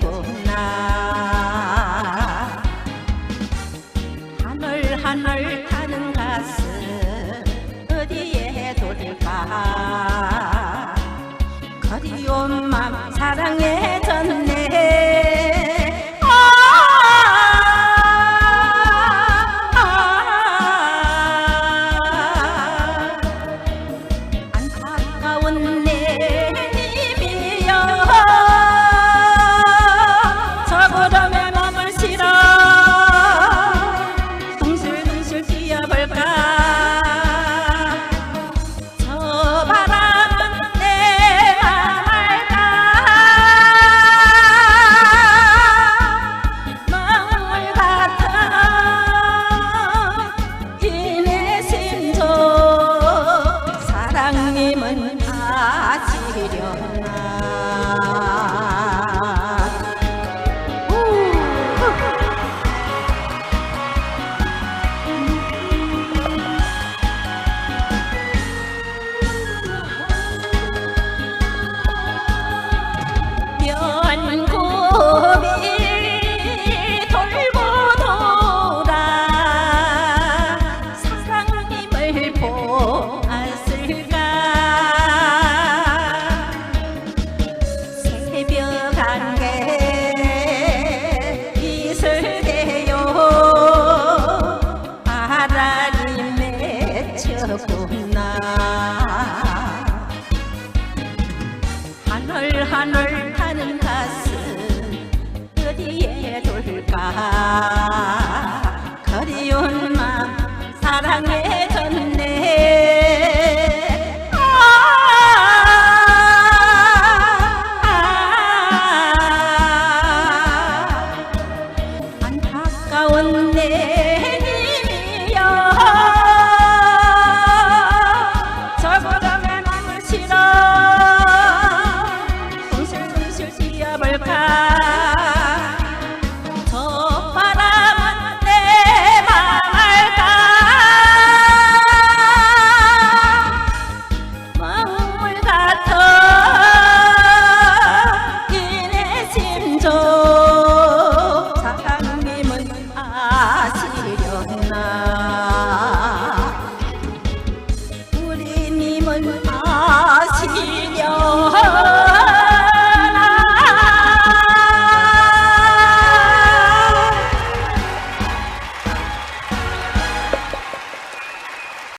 꿈나 하늘 하늘 타는 가슴 어디에 돌까？거 리온 맘 사랑해졌네 사랑님은 아시려나 돌고 돌아 사랑님을 보 단계 있을게요. 하나님 맺혔구나. 하늘하늘 타는 가슴 어디에 돌까? 그리운 마음 사랑해. 얼마시냐